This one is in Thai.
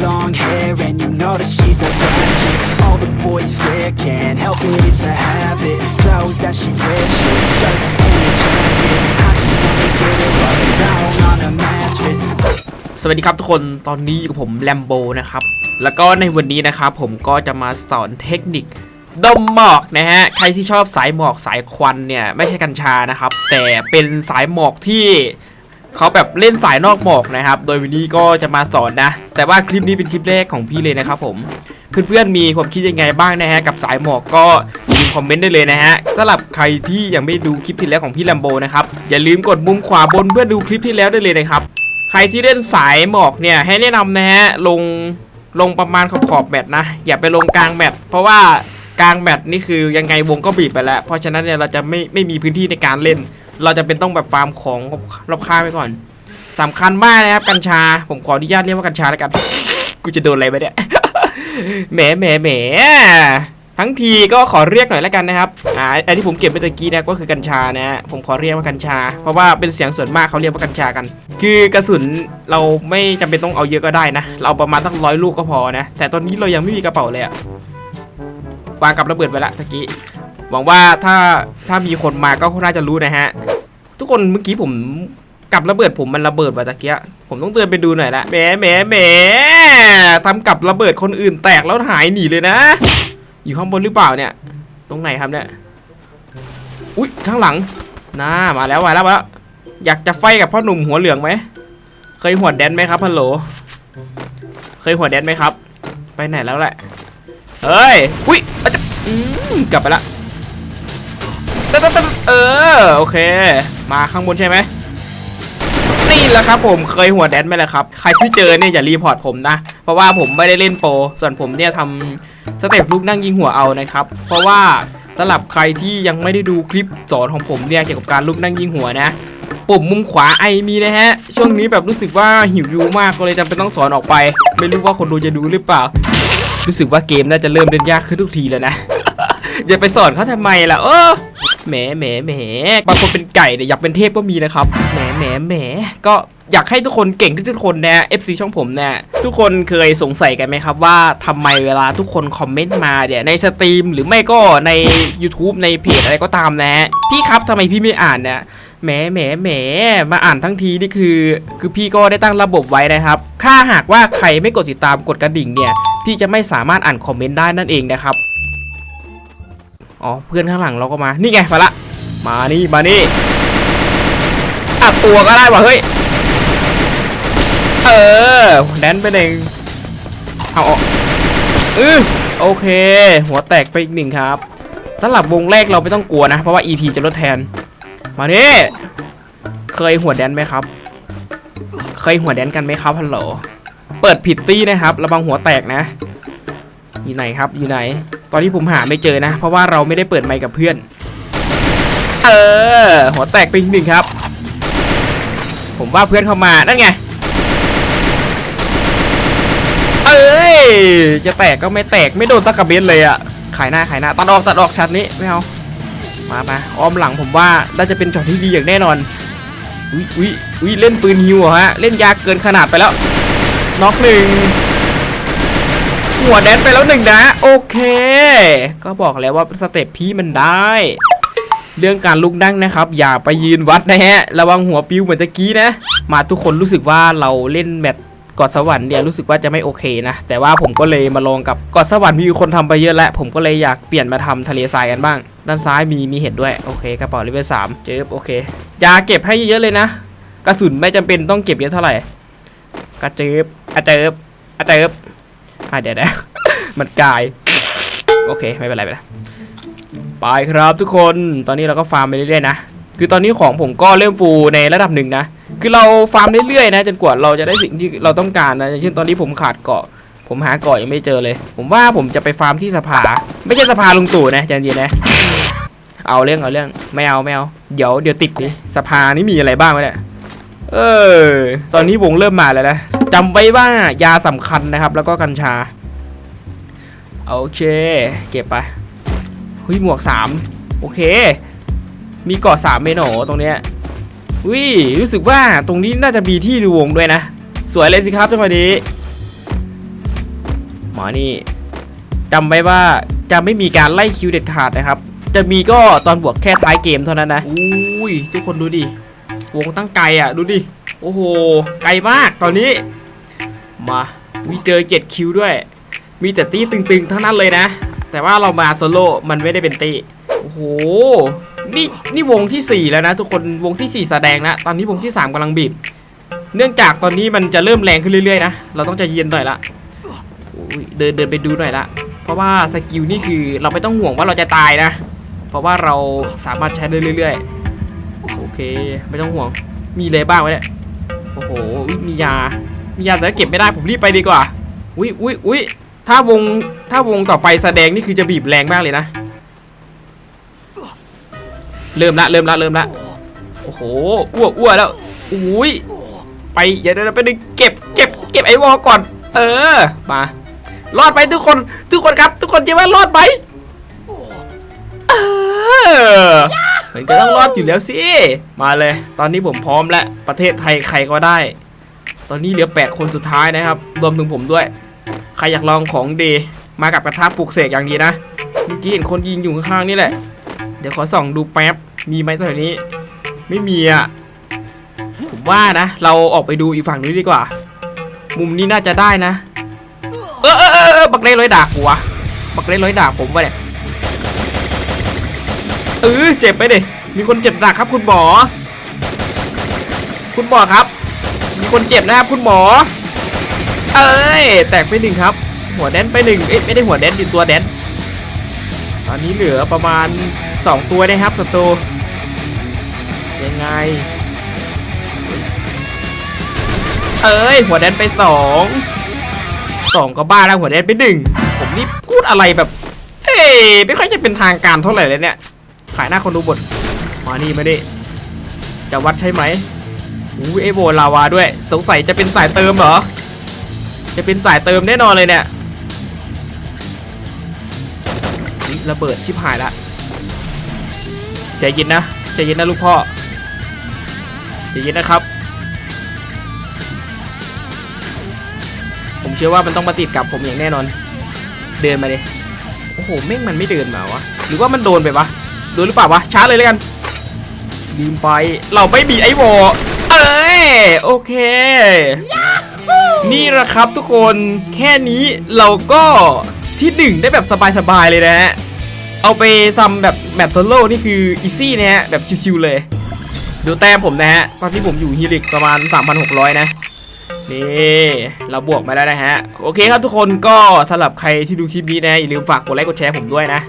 long hair and you know that she's a bad chick All the boys stare, can't help it, it's a habit Clothes that she wears, short skirt and a jacket I just wanna get her all down on a mattress สวัสดีครับทุกคนตอนนี้อยู่กับผมแลมโบนะครับ แล้วก็ในวันนี้นะครับผมก็จะมาสอนเทคนิคดมหมอกนะฮะ ใครที่ชอบสายหมอกสายควันเนี่ย ไม่ใช่กัญชานะครับ แต่เป็นสายหมอกที่ เขาแบบเล่นสายนอกหมอกนะครับ โดยวันนี้ก็จะมาสอนนะ แต่ว่าคลิปนี้เป็นคลิปแรกของพี่เลยนะครับผมเพื่อนๆมีความคิดยังไงบ้างนะฮะกับสายหมอกก็อย่าลืมคอมเมนต์ได้เลยนะฮะสำหรับใครที่ยังไม่ดูคลิปที่แล้วของพี่แลมโบนะครับอย่าลืมกดมุมขวาบนเพื่อดูคลิปที่แล้วได้เลยนะครับใครที่เล่นสายหมอกเนี่ยให้แนะนำนะฮะลงลงประมาณขอบขอบแมตนะอย่าไปลงกลางแมตเพราะว่ากลางแมตนี่คือยังไงวงก็บีบไปแล้ว เพราะฉะนั้นเนี่ยเราจะไม่ไม่มีพื้นที่ในการเล่น เราจะเป็นต้องแบบฟาร์มของรอบข้าไว้ก่อนสำคัญมากนะครับกัญชา ผมขออนุญาตเรียกว่ากัญชาแล้วกัน กูจะโดนอะไรไปเนี่ยแหมแหมแหมทั้งทีก็ขอเรียกหน่อยแล้วกันนะครับ อ่าไอที่ผมเก็บไปตะกี้นะก็คือกัญชานะฮะ ผมขอเรียกว่ากัญชา เพราะว่าเป็นเสียงส่วนมากเขาเรียกว่ากัญชากัน คือกระสุนเราไม่จำเป็นต้องเอาเยอะก็ได้นะ เราเอาประมาณสักร้อยลูกก็พอนะ แต่ตอนนี้เรายังไม่มีกระเป๋าเลยอะวางกับระเบิดไปละตะกี้ หวังว่าถ้าถ้ามีคนมาก็น่าจะรู้นะฮะ ทุกคนเมื่อกี้ผมกับระเบิดผมมันระเบิดว่ะตะเกียผมต้องเตือนไปดูหน่อยละแหมแหมแหมทำกับระเบิดคนอื่นแตกแล้วหายหนีเลยนะ อยู่ข้างบนหรือเปล่าเนี่ย ตรงไหนครับเนี่ยอุ๊ยข้างหลังน่ามาแล้วมาแล้วมาแล้วอยากจะไฟกับพ่อหนุ่มหัวเหลืองไหมเคยหัวแดนไหมครับฮัลโหล เคยหัวแดนไหมครับ ไปไหนแล้วแหละเฮ้ยอุ๊ยอาจะกลับไปละ ตึ๊ดตึ๊ดตึ๊ดเออโอเค มาข้างบนใช่ไหมนี่แหละครับผมเคยหัวแดนไหมล่ะครับใครที่เจอเนี่ยอย่ารีพอร์ตผมนะ เพราะว่าผมไม่ได้เล่นโปรส่วนผมเนี่ยทำสเต็ปลูกนั่งยิงหัวเอานะครับ เพราะว่าสำหรับใครที่ยังไม่ได้ดูคลิปสอนของผมเนี่ยเกี่ยวกับการลูกนั่งยิงหัวนะปุ่มมุมขวาไอมีนะฮะ ช่วงนี้แบบรู้สึกว่าหิวยูมากก็เลยจำเป็นต้องสอนออกไป ไม่รู้ว่าคนดูจะดูหรือเปล่า รู้สึกว่าเกมน่าจะเริ่มเล่นยากขึ้นทุกทีแล้วนะ อย่าไปสอนเขาทำไมล่ะเออ แหมแหมแหมบางคนเป็นไก่เนี่ยอยากเป็นเทพก็มีนะครับแหมแหมแหมก็อยากให้ทุกคนเก่งทุกๆคนนะ FC ช่องผมเนี่ยทุกคนเคยสงสัยกันไหมครับว่าทำไมเวลาทุกคนคอมเมนต์มาเนี่ยในสตรีมหรือไม่ก็ใน YouTube ในเพจอะไรก็ตามนะ พี่ครับทำไมพี่ไม่อ่านเนี่ยแหมแหมแหมมาอ่านทั้งทีนี่คือ คือพี่ก็ได้ตั้งระบบไว้นะครับ ถ้าหากว่าใครไม่กดติดตามกดกระดิ่งเนี่ย พี่จะไม่สามารถอ่านคอมเมนต์ได้นั่นเองนะครับ อ๋อเพื่อนข้างหลังเราก็มา นี่ไงมาละ มานี่มานี่อัดตัวก็ได้ว่ะเฮ้ย เออแดนไปหนึ่งเอาออกอือโอเค หัวแตกไปอีกหนึ่งครับสำหรับวงแรกเราไม่ต้องกลัวนะ เพราะว่า EP จะลดแทน มานี่เคยหัวแดนไหมครับ เคยหัวแดนกันไหมครับฮัลโหล เปิดผิดตี้นะครับ ระวังหัวแตกนะ อยู่ไหนครับ อยู่ไหน ตอนนี้ผมหาไม่เจอนะ เพราะว่าเราไม่ได้เปิดไมค์กับเพื่อน เออ หัวแตกไปอีกหนึ่งครับ ผมว่าเพื่อนเข้ามานั่นไง เอ้ย จะแตกก็ไม่แตกไม่โดนสักกระเบนเลยอะขายหน้าขายหน้าตัดออกตัดออกชัดนี้ไม่เอามามาอ้อมหลังผมว่าน่าจะเป็นช็อตที่ดีอย่างแน่นอนอุ้ยอุ้ยอุ้ยเล่นปืนฮิวฮะเล่นยากเกินขนาดไปแล้วน็อกหนึ่งหัวแดนไปแล้วหนึ่งนะ โอเค ก็บอกแล้วว่าสเต็ปพี่มันได้ เรื่องการลุกนั่งนะครับ อย่าไปยืนวัดนะฮะ ระวังหัวปิ้วเหมือนตะกี้นะ มาทุกคนรู้สึกว่าเราเล่นแมตช์กอดสวรรค์เนี่ยรู้สึกว่าจะไม่โอเคนะ แต่ว่าผมก็เลยมาลองกับกอดสวรรค์มีคนทำไปเยอะแล้ว ผมก็เลยอยากเปลี่ยนมาทำทะเลทรายกันบ้าง ด้านซ้ายมีมีเห็นด้วยโอเคกระเป๋าเลเวลสามเจอโอเคยาเก็บให้เยอะๆเลยนะ กระสุนไม่จำเป็นต้องเก็บเยอะเท่าไหร่กระเจิบอะเจิบอะเจิบอะเดี๋ยวนะมันกาย โอเคไม่เป็นไรไปละไปครับทุกคนตอนนี้เราก็ฟาร์มไปเรื่อยๆนะคือตอนนี้ของผมก็เริ่มฟูในระดับหนึ่งนะคือเราฟาร์มเรื่อยๆนะจนกว่าเราจะได้สิ่งที่เราต้องการนะอย่างเช่นตอนนี้ผมขาดเกาะ ผมหาเกาะยังไม่เจอเลย ผมว่าผมจะไปฟาร์มที่สภา ไม่ใช่สภาลุงตู่นะใจเย็นๆนะเอาเรื่องเอาเรื่องไม่เอาไม่เอาเดี๋ยวเดี๋ยวติดกูสภานี่มีอะไรบ้างวะเนี่ยเออ ตอนนี้วงเริ่มมาแล้วนะจำไว้ว่ายาสำคัญนะครับ แล้วก็กัญชา โอเค เก็บไปหุยหมวกสามโอเค มีเกาะสามเมโหนตรงเนี้ยอุ้ยรู้สึกว่าตรงนี้น่าจะมีที่ดูวงด้วยนะ สวยเลยสิครับจังหวะนี้ หมอนี่จำไว้ว่าจะไม่มีการไล่คิวเด็ดขาดนะครับ จะมีก็ตอนบวกแค่ท้ายเกมเท่านั้นนะอุ้ยทุกคนดูดิ วงตั้งไกลอะ ดูดิ โอ้โห ไกลมากตอนนี้ มา มีเจอเจ็ดคิวด้วย มีแต่ตีตึงๆทั้งนั้นเลยนะ แต่ว่าเรามาโซโล่มันไม่ได้เป็นตีโอ้โหนี่นี่วงที่ 4 แล้วนะ ทุกคนวงที่ 4 แสดงนะตอนนี้วงที่ 3กำลังบีบ เนื่องจากตอนนี้มันจะเริ่มแรงขึ้นเรื่อยๆนะเราต้องใจเย็นหน่อยละเดินเดินไปดูหน่อยละเพราะว่าสกิลนี่คือเราไม่ต้องห่วงว่าเราจะตายนะ เพราะว่าเราสามารถใช้ได้เรื่อยๆโอเค ไม่ต้องห่วงมีอะไรบ้างไวะเนี่ยโอ้โหมียา มียาแต่เก็บไม่ได้ผมรีบไปดีกว่าอุ้ยอุ้ยอุ้ย ถ้าวงถ้าวงต่อไปแสดงนี่คือจะบีบแรงมากเลยนะ เริ่มละเริ่มละเริ่มละโอ้โหอ้วกอ้วแล้วอุ้ยไปอย่าเดินไปดึงเก็บเก็บเก็บไอ้วอลก่อน เออมารอดไปทุกคนทุกคนครับ ทุกคนคิดว่ารอดไหมเออมันก็ต้องรอดอยู่แล้วสิมาเลย ตอนนี้ผมพร้อมแล้วประเทศไทยใครก็ได้ ตอนนี้เหลือ 8 คนสุดท้ายนะครับ รวมถึงผมด้วย ใครอยากลองของดีมากับกระทะปลุกเสกอย่างดีนะเมื่อกี้เห็นคนยิงอยู่ข้างๆนี่แหละ เดี๋ยวขอส่องดูแป๊บ มีไหมแถวนี้ ไม่มีอะ ผมว่านะ เราออกไปดูอีกฝั่งนู้นดีกว่า มุมนี้น่าจะได้นะ เออเออเออบักเล่ร้อยดากหัวบักเล่ร้อยดากผมวะเนี่ยเออเจ็บไปดิ มีคนเจ็บหนักครับคุณหมอ คุณหมอครับ มีคนเจ็บนะครับคุณหมอ เอ้ย แตกไปหนึ่งครับ หัวแดนไปหนึ่งเอ้ยไม่ได้หัวแดนดิตัวแดน ตอนนี้เหลือประมาณ 2 ตัวนะครับศัตรูยังไง เอ้ย หัวแดนไปสองสองก็บ้าแล้วหัวแดนไปหนึ่งผมนี่พูดอะไรแบบ เอ้ยไม่ค่อยจะเป็นทางการเท่าไหร่เลยเนี่ย ขายหน้าคนดูบทมานี่มาดิจะวัดใช่ไหมอู้เอโบลาวาด้วย สงสัยจะเป็นสายเติมเหรอ จะเป็นสายเติมแน่นอนเลยเนี่ยระเบิดชิบหายละใจเย็นนะใจเย็นนะลูกพ่อใจเย็นนะครับ ผมเชื่อว่ามันต้องมาติดกับผมอย่างแน่นอน เดินมาเลยโอ้โหแม่งมันไม่เดินมาวะหรือว่ามันโดนไปวะโดนหรือเปล่าวะช้าเลยแล้วกันลืมไปเราไม่มีไอ้วอเอ้ยโอเค นี่แหละครับทุกคนแค่นี้เราก็ที่หนึ่งได้แบบสบายๆเลยนะฮะ เอาไปทำแบบแบบโซโล่นี่คืออีซี่นะฮะ แบบชิวๆเลย ดูแต้มผมนะฮะ ตอนที่ผมอยู่ฮิลิกประมาณ 3,600 นะนี่เราบวกมาแล้วนะฮะ โอเคครับทุกคนก็สำหรับใครที่ดูคลิปนี้นะอย่าลืมฝากกดไลค์กดแชร์ผมด้วยนะ